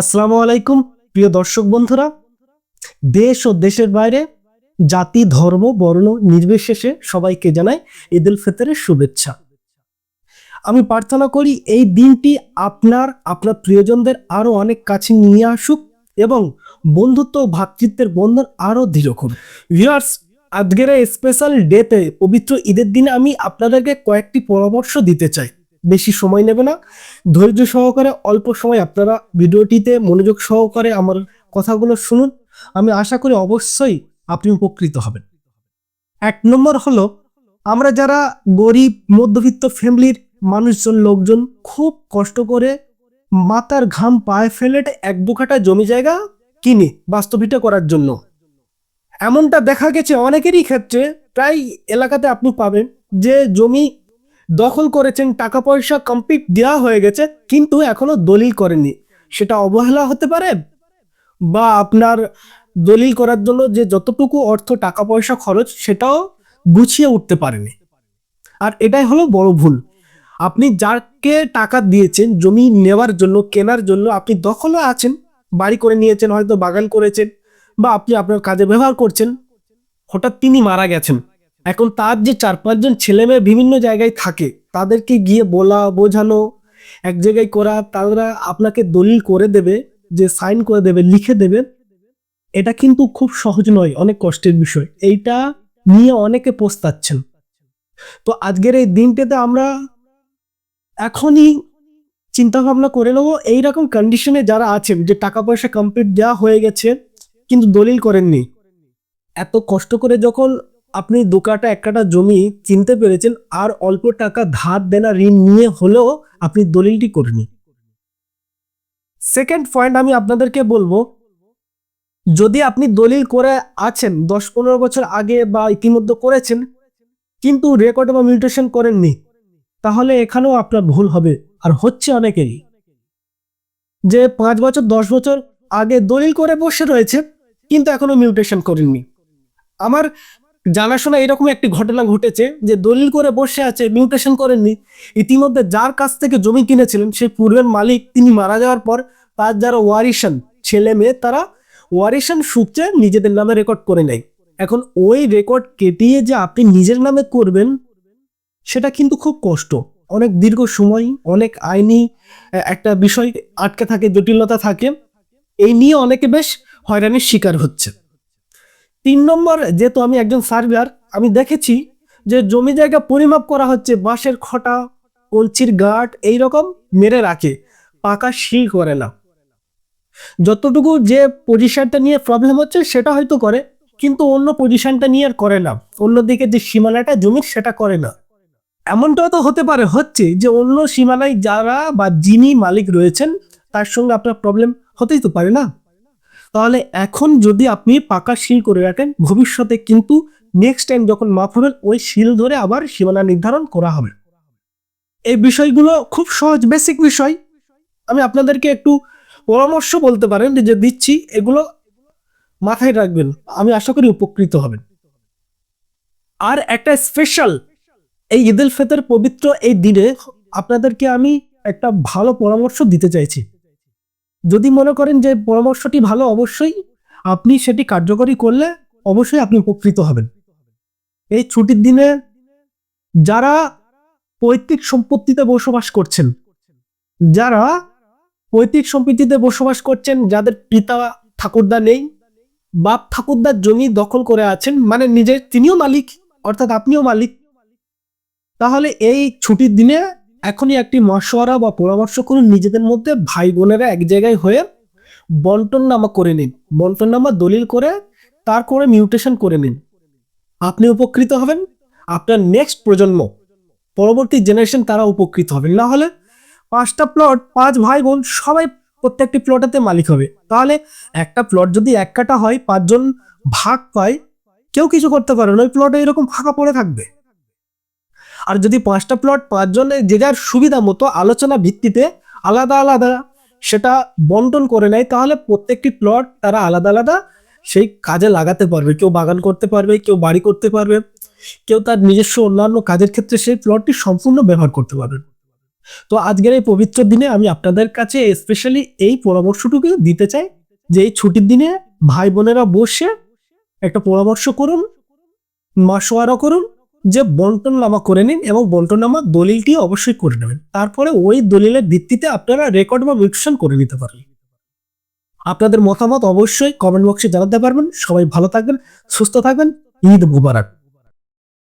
আসসালামু আলাইকুম, প্রিয় দর্শক বন্ধুরা। দেশ ও দেশের বাইরে জাতি, ধর্ম, বর্ণ নির্বিশেষে সবাইকে জানাই ঈদ উল ফিতরের শুভেচ্ছা। আমি প্রার্থনা করি এই দিনটি আপনার আপনার প্রিয়জনদের আরও অনেক কাছে নিয়ে আসুক এবং বন্ধুত্ব ও ভ্রাতৃত্বের বন্ধন আরও দৃঢ় করুক। ভিউয়ার্স, আজকের স্পেশাল ডেতে পবিত্র ঈদের দিনে আমি আপনাদেরকে কয়েকটি পরামর্শ দিতে চাই। বেশি সময় নেবে না। ধৈর্য সহকারে অল্প সময় আপনারা ভিডিওটিতে মনোযোগ সহকারে আমার কথাগুলো শুনুন। আমি আশা করি অবশ্যই আপনি উপকৃত হবেন। এক নম্বর হলো, আমরা যারা গরিব, মধ্যবিত্ত ফ্যামিলির মানুষজন, লোকজন, খুব কষ্ট করে মাথার ঘাম পায়ে ফেলে এক বুকাটা জমি জায়গা কিনি বাস্তবিটা করার জন্য। এমনটা দেখা গেছে অনেকেরই ক্ষেত্রে। প্রায় এলাকাতে আপনি পাবেন যে জমি দখল করেছেন, টাকা পয়সা কমপ্লিট দেওয়া হয়ে গেছে, কিন্তু এখনও দলিল করেনি সেটা অবহেলা হতে পারে বা আপনার দলিল করার জন্য যে যতটুকু অর্থ টাকা পয়সা খরচ, সেটাও গুছিয়ে উঠতে পারেনি। আর এটাই হলো বড় ভুল। আপনি যাকে টাকা দিয়েছেন, জমি নেওয়ার জন্য, কেনার জন্য, আপনি দখলও আছেন, বাড়ি করে নিয়েছেন, হয়তো বাগান করেছেন বা আপনি আপনার কাজে ব্যবহার করছেন, হঠাৎ তিনি মারা গেছেন। এখন তার যে চার পাঁচজন ছেলে মেয়ে বিভিন্ন জায়গায় থাকে, তাদেরকে গিয়ে বলা, বোঝানো, এক জায়গায় করা, তারা আপনাকে দলিল করে দেবে, যে সাইন করে দেবে, লিখে দেবে, এটা কিন্তু খুব সহজ নয়, অনেক কষ্টের বিষয়। এইটা নিয়ে অনেকে পোস্তাচ্ছেন। তো আজকের এই দিনটাতে আমরা এখনই চিন্তা ভাবনা করে নেব, এইরকম কন্ডিশনে যারা আছেন, যে টাকা পয়সা কমপ্লিট দেওয়া হয়ে গেছে, কিন্তু দলিল করেননি, এত কষ্ট করে যখন আপনি দু কাটা এক কাটা জমি চিনতে পেরেছেন, আর অল্প টাকা ধার দেনা, ঋণ নিয়ে হলেও আপনি দলিলটি করেনি সেকেন্ড পয়েন্ট আমি আপনাদেরকে বলব, যদি আপনি দলিল করে আছেন, দশ পনেরো বছর আগে বা ইতিমধ্যে করেছেন, কিন্তু রেকর্ড বা মিউটেশন করেননি, তাহলে এখানেও আপনার ভুল হবে, আর হচ্ছে অনেকেরই। যে পাঁচ বছর, দশ বছর আগে দলিল করে বসে রয়েছে, কিন্তু এখনও মিউটেশন করেননি। আমার জানাশোনা এরকম একটি ঘটনা ঘটেছে যে দলিল করে বসে আছে, মিউটেশন করেননি। ইতিমধ্যে যার কাছ থেকে জমি কিনেছিলেন, সেই পূর্বের মালিক, তিনি মারা যাওয়ার পর তার যারা ওয়ারিশন, ছেলে মেয়ে, তারা ওয়ারিশন সূত্রে নিজেদের নামে রেকর্ড করে নেয়। এখন ওই রেকর্ড কেটিয়ে যে আপনি নিজের নামে করবেন, সেটা কিন্তু খুব কষ্ট। অনেক দীর্ঘ সময়, অনেক আইনি একটা বিষয় আটকে থাকে, জটিলতা থাকে। এই নিয়ে অনেকে বেশ হয়রানির শিকার হচ্ছে। তিন নম্বর, যেহেতু আমি একজন সার্ভেয়ার, আমি দেখেছি যে জমি জায়গা পরিমাপ করা হচ্ছে বাঁশের খটা কলচির গাঁট এইরকম মেরে রাখে, পাকা শিল করে না। যতটুকু যে পজিশনটা নিয়ে প্রবলেম হচ্ছে, সেটা হয়তো করে, কিন্তু অন্য পজিশনটা নিয়ে আর করে না। অন্যদিকে যে সীমানাটা জমির সেটা করে না। এমনটাও তো হতে পারে, হচ্ছে যে অন্য সীমানায় যারা বা যিনি মালিক রয়েছেন, তার সঙ্গে আপনার প্রবলেম হতেই তো পারে না। তাহলে এখন যদি আপনি পাকা শিল করে রাখেন, ভবিষ্যতে কিন্তু নেক্সট টাইম যখন মাপ হবেন, ওই শিল ধরে আবার সীমানা নির্ধারণ করা হবে। এই বিষয়গুলো খুব সহজ বেসিক বিষয়। আমি আপনাদেরকে একটু পরামর্শ বলতে পারেন যে দিচ্ছি, এগুলো মাথায় রাখবেন, আমি আশা করি উপকৃত হবেন। আর একটা স্পেশাল এই ঈদ উল ফিতর পবিত্র এই দিনে আপনাদেরকে আমি একটা ভালো পরামর্শ দিতে চাইছি। যদি মনে করেন যে পরামর্শটি ভালো, অবশ্যই আপনি সেটি কার্যকরী করলে অবশ্যই আপনি উপকৃত হবেন। এই ছুটির দিনে যারা পৈতৃক সম্পত্তিতে বসবাস করছেন, যারা পৈতৃক সম্পত্তিতে বসবাস করছেন, যাদের পিতা ঠাকুরদা নেই, বাপ ঠাকুরদার জমি দখল করে আছেন মানে নিজের তিনিও মালিক, অর্থাৎ আপনিও মালিক, তাহলে এই ছুটির দিনে এখনই একটি মশওয়ারা বা পরামর্শ করুন নিজেদের মধ্যে ভাই বোনেরা এক জায়গায় হয়ে বন্টন নামা করে নিন। বন্টন নামা দলিল করে তারপরে মিউটেশন করে নিন। আপনি উপকৃত হবেন। আপনার নেক্সট প্রজন্ম, পরবর্তী জেনারেশন তারা উপকৃত হবেন না হলে পাঁচটা প্লট, পাঁচ ভাই বোন সবাই প্রত্যেকটি প্লটেতে মালিক হবে। তাহলে একটা প্লট যদি এক কাটা হয়, পাঁচজন ভাগ পায়, কেউ কিছু করতে পারে না। ওই প্লটে এরকম ফাঁকা পড়ে থাকবে। আর যদি পাঁচটা প্লট পাঁচজনের যে যার সুবিধা মতো আলোচনা ভিত্তিতে আলাদা আলাদা সেটা বন্টন করে নেয়, তাহলে প্রত্যেকটি প্লট তারা আলাদা আলাদা সেই কাজে লাগাতে পারবে। কেউ বাগান করতে পারবে, কেউ বাড়ি করতে পারবে, কেউ তার নিজস্ব অন্যান্য কাজের ক্ষেত্রে সেই প্লটটি সম্পূর্ণ ব্যবহার করতে পারবে। তো আজকের এই পবিত্র দিনে আমি আপনাদের কাছে স্পেশালি এই পরামর্শটুকু দিতে চাই যে এই ছুটির দিনে ভাই বোনেরা বসে একটা পরামর্শ করুন, মাসোয়ারা করুন যে বন্টন নামা করে নিন এবং বন্টন নামা দলিলটি অবশ্যই করে নেবেন। তারপরে ওই দলিলের ভিত্তিতে আপনারা রেকর্ড বা মিউটেশন করে নিতে পারেন আপনাদের মতামত অবশ্যই কমেন্ট বক্সে জানাতে পারবেন। সবাই ভালো থাকবেন, সুস্থ থাকবেন। ঈদ মুবারক।